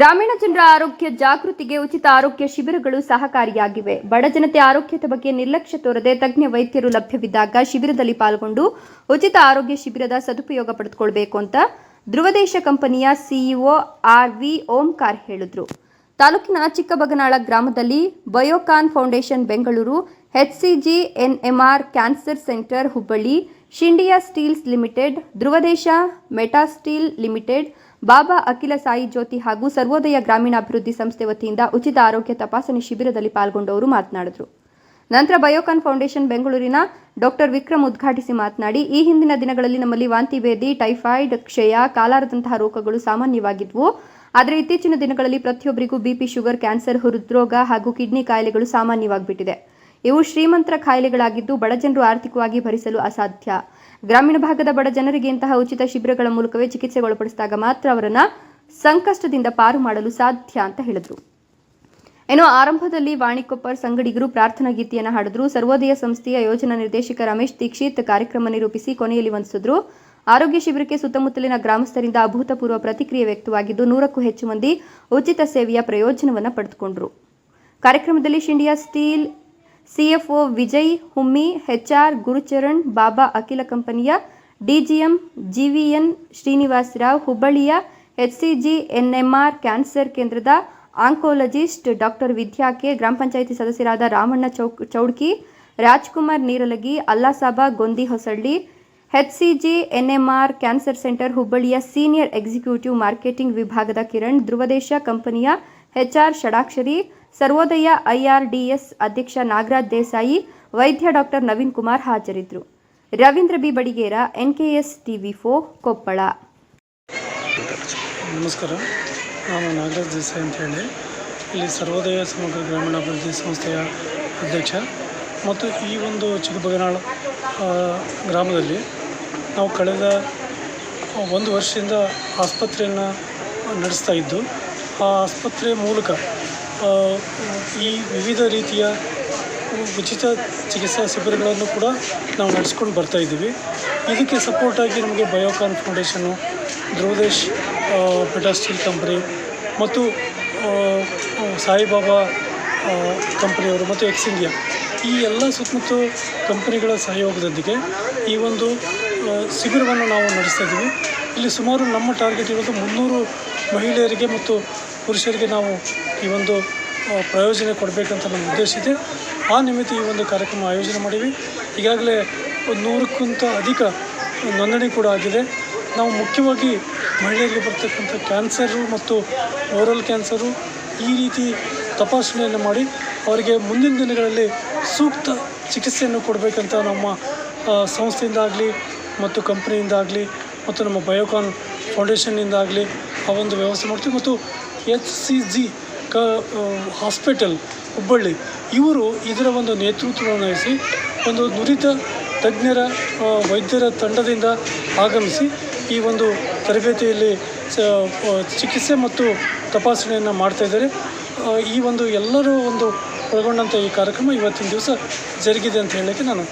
ಗ್ರಾಮೀಣ ಜನರ ಆರೋಗ್ಯ ಜಾಗೃತಿಗೆ ಉಚಿತ ಆರೋಗ್ಯ ಶಿಬಿರಗಳು ಸಹಕಾರಿಯಾಗಿವೆ. ಬಡ ಜನತೆ ಆರೋಗ್ಯದ ಬಗ್ಗೆ ನಿರ್ಲಕ್ಷ್ಯ ತೋರದೆ ತಜ್ಞ ವೈದ್ಯರು ಲಭ್ಯವಿದ್ದಾಗ ಶಿಬಿರದಲ್ಲಿ ಪಾಲ್ಗೊಂಡು ಉಚಿತ ಆರೋಗ್ಯ ಶಿಬಿರದ ಸದುಪಯೋಗ ಪಡೆದುಕೊಳ್ಬೇಕು ಅಂತ ಧ್ರುವದೇಶ ಕಂಪನಿಯ ಸಿಇಒ ಆರ್ ವಿ ಓಂಕಾರ್ ಹೇಳಿದ್ರು. ತಾಲೂಕಿನ ಚಿಕ್ಕಬಗನಾಳ ಗ್ರಾಮದಲ್ಲಿ Biocon foundation Bengaluru HCG NMR cancer centre Hubballi, Shindia steels limited, Dhruvdesh metasteel limited Baba Akhila Sai Jyoti ಹಾಗೂ ಸರ್ವೋದಯ ಗ್ರಾಮೀಣಾಭಿವೃದ್ಧಿ ಸಂಸ್ಥೆ ವತಿಯಿಂದ ಉಚಿತ ಆರೋಗ್ಯ ತಪಾಸಣೆ ಶಿಬಿರದಲ್ಲಿ ಪಾಲ್ಗೊಂಡವರು ಮಾತನಾಡಿದರು. ನಂತರ ಬಯೋಕಾನ್ ಫೌಂಡೇಶನ್ ಬೆಂಗಳೂರಿನ ಡಾಕ್ಟರ್ ವಿಕ್ರಮ್ ಉದ್ಘಾಟಿಸಿ ಮಾತನಾಡಿ, ಈ ಹಿಂದಿನ ದಿನಗಳಲ್ಲಿ ನಮ್ಮಲ್ಲಿ ವಾಂತಿ ಭೇದಿ ಟೈಫಾಯ್ಡ್, ಕ್ಷಯ, ಕಾಲಾರದಂತಹ ರೋಗಗಳು ಸಾಮಾನ್ಯವಾಗಿದ್ವು. ಆದರೆ ಇತ್ತೀಚಿನ ದಿನಗಳಲ್ಲಿ ಪ್ರತಿಯೊಬ್ಬರಿಗೂ ಬಿಪಿ ಶುಗರ್, ಕ್ಯಾನ್ಸರ್, ಹೃದ್ರೋಗ ಹಾಗೂ ಕಿಡ್ನಿ ಕಾಯಿಲೆಗಳು ಸಾಮಾನ್ಯವಾಗಿಬಿಟ್ಟಿದೆ. ಇವು ಶ್ರೀಮಂತರ ಖಾಯಿಲೆಗಳಾಗಿದ್ದು ಬಡ ಜನರು ಆರ್ಥಿಕವಾಗಿ ಭರಿಸಲು ಅಸಾಧ್ಯ. ಗ್ರಾಮೀಣ ಭಾಗದ ಬಡ ಜನರಿಗೆ ಇಂತಹ ಉಚಿತ ಶಿಬಿರಗಳ ಮೂಲಕವೇ ಚಿಕಿತ್ಸೆ ಒಳಪಡಿಸಿದಾಗ ಮಾತ್ರ ಅವರನ್ನ ಸಂಕಷ್ಟದಿಂದ ಪಾರು ಮಾಡಲು ಸಾಧ್ಯ ಅಂತ ಹೇಳಿದರು. ಏನೋ ಆರಂಭದಲ್ಲಿ ವಾಣಿಕೊಪ್ಪರ್ ಸಂಗಡಿಗರು ಪ್ರಾರ್ಥನಾ ಗೀತೆಯನ್ನು ಹಾಡಿದ್ರು. ಸರ್ವೋದಯ ಸಂಸ್ಥೆಯ ಯೋಜನಾ ನಿರ್ದೇಶಕ ರಮೇಶ್ ದೀಕ್ಷಿತ್ ಕಾರ್ಯಕ್ರಮ ನಿರೂಪಿಸಿ ಕೊನೆಯಲ್ಲಿ ವಂದಿಸಿದ್ರು. ಆರೋಗ್ಯ ಶಿಬಿರಕ್ಕೆ ಸುತ್ತಮುತ್ತಲಿನ ಗ್ರಾಮಸ್ಥರಿಂದ ಅಭೂತಪೂರ್ವ ಪ್ರತಿಕ್ರಿಯೆ ವ್ಯಕ್ತವಾಗಿದ್ದು ನೂರಕ್ಕೂ ಹೆಚ್ಚು ಮಂದಿ ಉಚಿತ ಸೇವೆಯ ಪ್ರಯೋಜನವನ್ನು ಪಡೆದುಕೊಂಡರು. ಕಾರ್ಯಕ್ರಮದಲ್ಲಿ Shindia steel CFO Vijay, Hummi, HR Gurucharan, Baba Akhila ಕಂಪನಿಯ ಡಿಜಿಎಂ ಜಿವಿಎನ್ ಶ್ರೀನಿವಾಸರಾವ್, ಹುಬ್ಬಳ್ಳಿಯ ಎಚ್ಸಿಜಿ ಎನ್ಎಂಆರ್ ಕ್ಯಾನ್ಸರ್ ಕೇಂದ್ರದ ಆಂಕೋಲಜಿಸ್ಟ್ ಡಾಕ್ಟರ್ ವಿದ್ಯಾಕೆ ಗ್ರಾಮ ಪಂಚಾಯಿತಿ ಸದಸ್ಯರಾದ Ramanna Chowk Chowdki, Rajkumar Neeralagi, Allasaba Gondi Hosalli HCG NMR cancer centre ಹುಬ್ಬಳ್ಳಿಯ ಸೀನಿಯರ್ ಎಕ್ಸಿಕ್ಯೂಟಿವ್ ಮಾರ್ಕೆಟಿಂಗ್ ವಿಭಾಗದ ಕಿರಣ್, ಧ್ರುವದೇಶ ಕಂಪನಿಯ ಎಚ್ಆರ್ ಷಡಾಕ್ಷರಿ, ಸರ್ವೋದಯ ಐಆರ್ಡಿಎಸ್ ಅಧ್ಯಕ್ಷ ನಾಗರಾಜ್ ದೇಸಾಯಿ, ವೈದ್ಯ ಡಾಕ್ಟರ್ ನವೀನ್ ಕುಮಾರ್ ಹಾಜರಿದ್ದರು. Ravindra B. Badigera, NKS TV ಫೋ ಕೊಪ್ಪಳ. ನಮಸ್ಕಾರ. ನಾನು ನಾಗರಾಜ್ ದೇಸಾಯಿ ಅಂತ ಹೇಳಿ. ಇಲ್ಲಿ ಸರ್ವೋದಯ ಸಮಗ್ರ ಗ್ರಾಮೀಣಾಭಿವೃದ್ಧಿ ಸಂಸ್ಥೆಯ ಅಧ್ಯಕ್ಷ. ಮತ್ತು ಈ ಒಂದು ಚಿಕ್ಕಬಗನಾಳ ಗ್ರಾಮದಲ್ಲಿ ನಾವು ಕಳೆದ ಒಂದು ವರ್ಷದಿಂದ ಆಸ್ಪತ್ರೆಯನ್ನು ನಡೆಸ್ತಾ ಇದ್ದು ಆಸ್ಪತ್ರೆ ಮೂಲಕ ಈ ವಿವಿಧ ರೀತಿಯ ಉಚಿತ ಚಿಕಿತ್ಸಾ ಶಿಬಿರಗಳನ್ನು ಕೂಡ ನಾವು ನಡೆಸ್ಕೊಂಡು ಬರ್ತಾ ಇದ್ದೀವಿ. ಇದಕ್ಕೆ ಸಪೋರ್ಟಾಗಿ ನಮಗೆ ಬಯೋಕಾನ್ ಫೌಂಡೇಶನು ಧ್ರುವದೇಶ್ ಪೆಟಾಸ್ಟಿಲ್ ಕಂಪ್ನಿ ಮತ್ತು ಸಾಯಿಬಾಬಾ ಕಂಪ್ನಿಯವರು ಮತ್ತು ಎಕ್ಸ್ ಇಂಡಿಯಾ ಈ ಎಲ್ಲ ಸುತ್ತಮುತ್ತ ಕಂಪನಿಗಳ ಸಹಯೋಗದೊಂದಿಗೆ ಈ ಒಂದು ಶಿಬಿರವನ್ನು ನಾವು ನಡೆಸ್ತಾ ಇದ್ದೀವಿ. ಇಲ್ಲಿ ಸುಮಾರು ನಮ್ಮ ಟಾರ್ಗೆಟ್ ಇರೋದು ಮುನ್ನೂರು ಮಹಿಳೆಯರಿಗೆ ಮತ್ತು ಪುರುಷರಿಗೆ ನಾವು ಈ ಒಂದು ಪ್ರಯೋಜನ ಕೊಡಬೇಕಂತ ನಮ್ಮ ಉದ್ದೇಶ ಇದೆ. ಆ ನಿಮಿತ್ತ ಈ ಒಂದು ಕಾರ್ಯಕ್ರಮ ಆಯೋಜನೆ ಮಾಡೀವಿ. ಈಗಾಗಲೇ ಒಂದು ನೂರಕ್ಕಿಂತ ಅಧಿಕ ನೋಂದಣಿ ಕೂಡ ಆಗಿದೆ. ನಾವು ಮುಖ್ಯವಾಗಿ ಮಹಿಳೆಯರಿಗೆ ಬರ್ತಕ್ಕಂಥ ಕ್ಯಾನ್ಸರು ಮತ್ತು ಓರಲ್ ಕ್ಯಾನ್ಸರು ಈ ರೀತಿ ತಪಾಸಣೆಯನ್ನು ಮಾಡಿ ಅವರಿಗೆ ಮುಂದಿನ ದಿನಗಳಲ್ಲಿ ಸೂಕ್ತ ಚಿಕಿತ್ಸೆಯನ್ನು ಕೊಡಬೇಕಂತ ನಮ್ಮ ಸಂಸ್ಥೆಯಿಂದಾಗಲಿ ಮತ್ತು ಕಂಪ್ನಿಯಿಂದ ಆಗಲಿ ಮತ್ತು ನಮ್ಮ ಬಯೋಕಾನ್ ಫೌಂಡೇಶನ್ನಿಂದ ಆಗಲಿ ಆ ಒಂದು ವ್ಯವಸ್ಥೆ ಮಾಡ್ತೀವಿ. ಮತ್ತು ಎಚ್ ಸಿ ಜಿ ಕ ಹಾಸ್ಪಿಟಲ್, ಹುಬ್ಬಳ್ಳಿ, ಇವರು ಇದರ ಒಂದು ನೇತೃತ್ವವನ್ನು ವಹಿಸಿ ಒಂದು ನುರಿತ ತಜ್ಞರ ವೈದ್ಯರ ತಂಡದಿಂದ ಆಗಮಿಸಿ ಈ ಒಂದು ತರಬೇತಿಯಲ್ಲಿ ಚಿಕಿತ್ಸೆ ಮತ್ತು ತಪಾಸಣೆಯನ್ನು ಮಾಡ್ತಾಯಿದ್ದಾರೆ ಈ ಒಂದು ಎಲ್ಲರೂ ಒಂದು ಒಳಗೊಂಡಂಥ ಈ ಕಾರ್ಯಕ್ರಮ ಇವತ್ತಿನ ದಿವಸ ಜರುಗಿದೆ ಅಂತ ಹೇಳೋಕ್ಕೆ ನಾನು